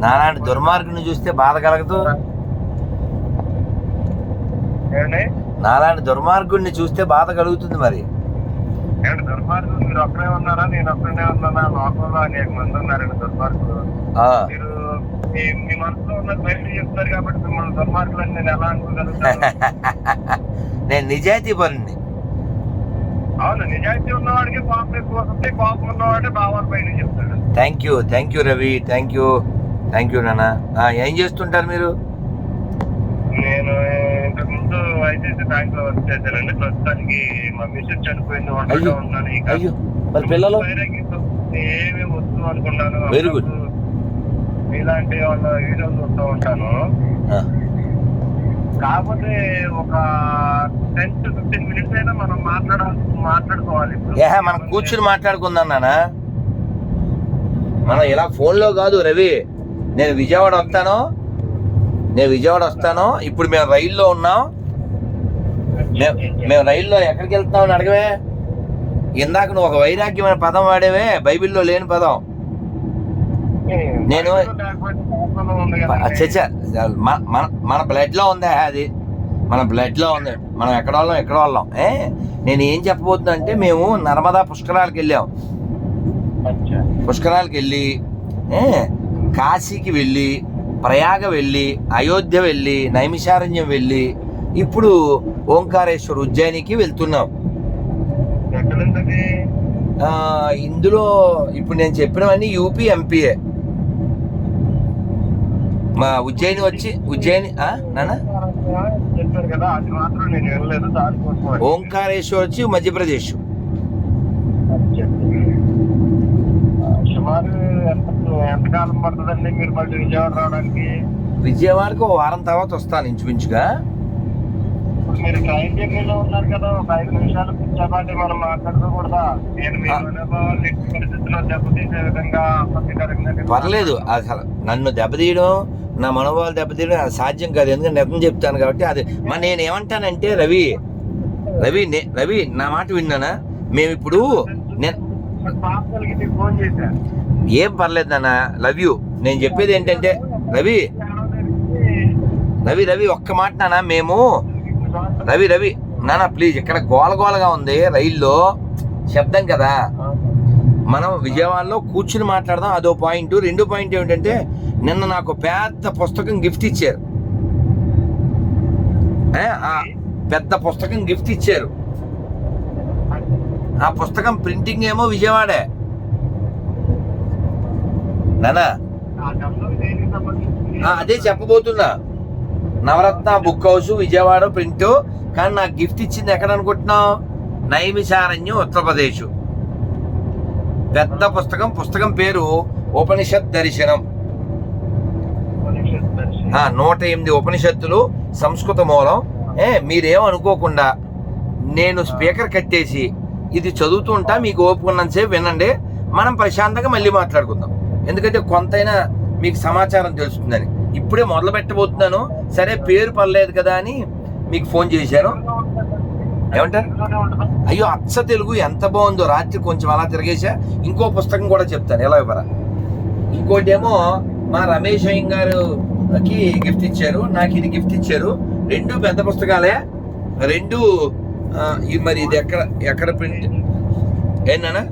నాలాంటి దుర్మార్గుని చూస్తే బాధ కలగదు. నాలాంటి దుర్మార్గుడిని చూస్తే బాధ కలుగుతుంది మరి. ఏమండి దుర్మార్గులు మీరు ఒక్కరే ఉన్నారా? నేను ఒక్కనే ఉన్నానా? లోకంలో అనేక మంది ఉన్నారండి దుర్మార్గులు. ఆ, మీరు మీ మనసులో ఉన్నది బయట చెప్తారు కాబట్టి మిమ్మల్ని దుర్మార్గులు అని నేను ఎలా అనుకోగలుగుతాను? నేను నిజాయితీ అవును నిజాయితీ ఉన్నవాడికి కోపం ఎక్కువ వస్తుంది కోపం ఉన్నవాడే భావాలు పైన చెప్తాడు. Thank you thank you Ravi thank you thank you నాన్న. ఆ, ఏం చేస్తుంటారు మీరు? నేను ఇంతకు ముందు ఐసిఐసి బ్యాంక్లో వర్క్ చేశానండి. ప్రస్తుతానికి మా మిస్సెస్ చనిపోయింది. ఒంటరిగా. ఉన్నాను ఇక. అయ్యో మరి పిల్లలు? ఏమీ వద్దు అనుకున్నాను. Very good. మీలాంటి వాళ్ళ వీడియోలు చూస్తూ ఉంటాను. కాకపోతే ఒక టెన్ టు ఫిఫ్టీన్ మినిట్స్ అయినా మనం మాట్లాడాలి మాట్లాడుకోవాలి మనం కూర్చుని మాట్లాడుకుందాం నాన్న. మనం ఇలా ఫోన్లో కాదు రవి. నేను విజయవాడ వస్తాను? నేను విజయవాడ వస్తాను? ఇప్పుడు మేము రైల్లో ఉన్నాం. మేము మేము రైల్లో ఎక్కడికి వెళ్తున్నాం అని అడగవే. ఇందాక నువ్వు ఒక వైరాగ్యమైన పదం వాడేవే. బైబిల్లో లేని పదం. నేను-. చచ్చా మన మన బ్లడ్లో ఉందా అది. మన బ్లడ్లో ఉంది. మనం ఎక్కడ వాళ్ళం ఎక్కడ వాళ్ళం ఏ? నేను ఏం చెప్పబోతున్నా అంటే మేము నర్మదా పుష్కరాలకు వెళ్ళాం. పుష్కరాలకు వెళ్ళి ఏ, కాశీకి వెళ్ళి ప్రయాగ వెళ్ళి అయోధ్య వెళ్ళి నైమిషారణ్యం వెళ్ళి ఇప్పుడు ఓంకారేశ్వర్ ఉజ్జయినికి వెళ్తున్నాం. ఇందులో ఇప్పుడు నేను చెప్పినవన్నీ యూపీ ఎంపీఏ మా ఉజ్జయిని వచ్చి ఉజ్జయిని నేను. ఓంకారేశ్వర్ వచ్చి మధ్యప్రదేశ్. సుమారు ఎంత ఎంతకాలం పడుతుందండి మీరు మళ్ళీ విజయవాడ రావడానికి? విజయవాడకు ఓ వారం తర్వాత వస్తాను ఇంచుమించుగా. ఇప్పుడు మీరు ట్రైన్ జర్నీలో ఉన్నారు కదా ఒక ఐదు నిమిషాలు కూర్చోబాటి మనం మాట్లాడుకోకూడదా? నేను మీ ఆ. అనుభవాలు ఎట్టి పరిస్థితుల్లో దెబ్బతీసే విధంగా ఆసక్తికరంగా పర్లేదు అసలు నన్ను దెబ్బతీయడం నా మనోభావాలు దెబ్బతీయడం అది సాధ్యం కాదు. ఎందుకంటే నిజం చెప్తాను కాబట్టి అది. మరి నేను ఏమంటానంటే రవి రవి రవి నా మాట విన్నానా? మేము ఇప్పుడు నేను ఏం పర్లేదు నాన్న లవ్ యూ. నేను చెప్పేది ఏంటంటే రవి. రవి రవి ఒక్క మాట నాన్న మేము రవి రవి నాన్న ప్లీజ్ ఇక్కడ గోల గోలగా ఉంది రైల్లో శబ్దం కదా. మనం విజయవాడలో కూర్చుని మాట్లాడదాం అదో పాయింట్. రెండో పాయింట్ ఏమిటంటే నిన్న నాకు పెద్ద పుస్తకం గిఫ్ట్ ఇచ్చారు. ఆ పెద్ద పుస్తకం గిఫ్ట్ ఇచ్చారు. ఆ పుస్తకం ప్రింటింగ్ ఏమో విజయవాడే. నానా? అదే చెప్పబోతున్నా. Navaratna book house Vijayawada print. కానీ నాకు గిఫ్ట్ ఇచ్చింది ఎక్కడ అనుకుంటున్నావు? నైమిషారణ్యం ఉత్తరప్రదేశ్. పెద్ద పుస్తకం పుస్తకం పేరు ఉపనిషత్ దర్శనం. నూట ఎనిమిది ఉపనిషత్తులు సంస్కృత మూలం. ఏ మీరేం అనుకోకుండా నేను స్పీకర్ కట్టేసి ఇది చదువుతుంటా మీకు ఓపుకున్నంతసేపు వినండి. మనం ప్రశాంతంగా మళ్ళీ మాట్లాడుకుందాం. ఎందుకంటే కొంతైనా మీకు సమాచారం తెలుస్తుందని. ఇప్పుడే మొదలు పెట్టబోతున్నాను. సరే పేరు పర్లేదు కదా అని మీకు ఫోన్ చేశాను. ఏమంటారు? అయ్యో అచ్చ తెలుగు ఎంత బాగుందో. రాత్రి కొంచెం అలా తిరిగేసా. ఇంకో పుస్తకం కూడా చెప్తాను. ఎలా ఇవ్వరా? ఇంకోటి ఏమో మా రమేష్ అయ్యం గారుకి గిఫ్ట్ ఇచ్చారు. నాకు ఇది గిఫ్ట్ ఇచ్చారు. రెండు పెద్ద పుస్తకాలే. రెండు ఇది మరి ఇది ఎక్కడ ఎక్కడ ప్రింట్ ఏంటన్నా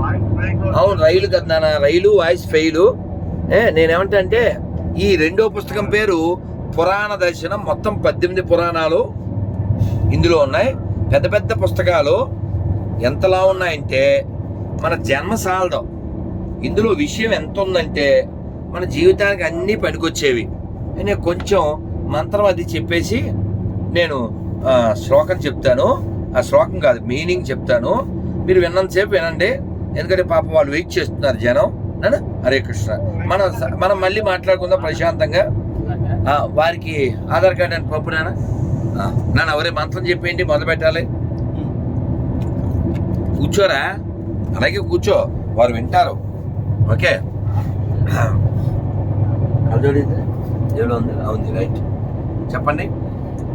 వాయిస్ అవును రైలు కదా నాన్న. రైలు వాయిస్ ఫెయిలు. ఏ నేనేమంటా అంటే ఈ రెండో పుస్తకం పేరు పురాణ దర్శనం మొత్తం పద్దెనిమిది పురాణాలు ఇందులో ఉన్నాయి. పెద్ద పెద్ద పుస్తకాలు ఎంతలా ఉన్నాయంటే మన జన్మ సాలడం ఇందులో విషయం ఎంత ఉందంటే మన జీవితానికి అన్నీ పనికొచ్చేవి. నేను కొంచెం మంత్రం అది చెప్పేసి నేను శ్లోకం చెప్తాను. ఆ శ్లోకం కాదు మీనింగ్ చెప్తాను. మీరు విన్నంతసేపు వినండి. ఎందుకంటే పాపం వాళ్ళు వెయిట్ చేస్తున్నారు జనం. నన్ను? హరే కృష్ణ. మనం మనం మళ్ళీ మాట్లాడుకుందాం ప్రశాంతంగా. వారికి ఆధార్ కార్డు అని పంపు నాన్న. ఆ, ఎవరే మంత్రం చెప్పేయండి మొదలు పెట్టాలి. కూర్చోరా? అలాగే కూర్చో. వారు వింటారు. ఓకే? అదొడి ఉంది. రైట్. చెప్పండి.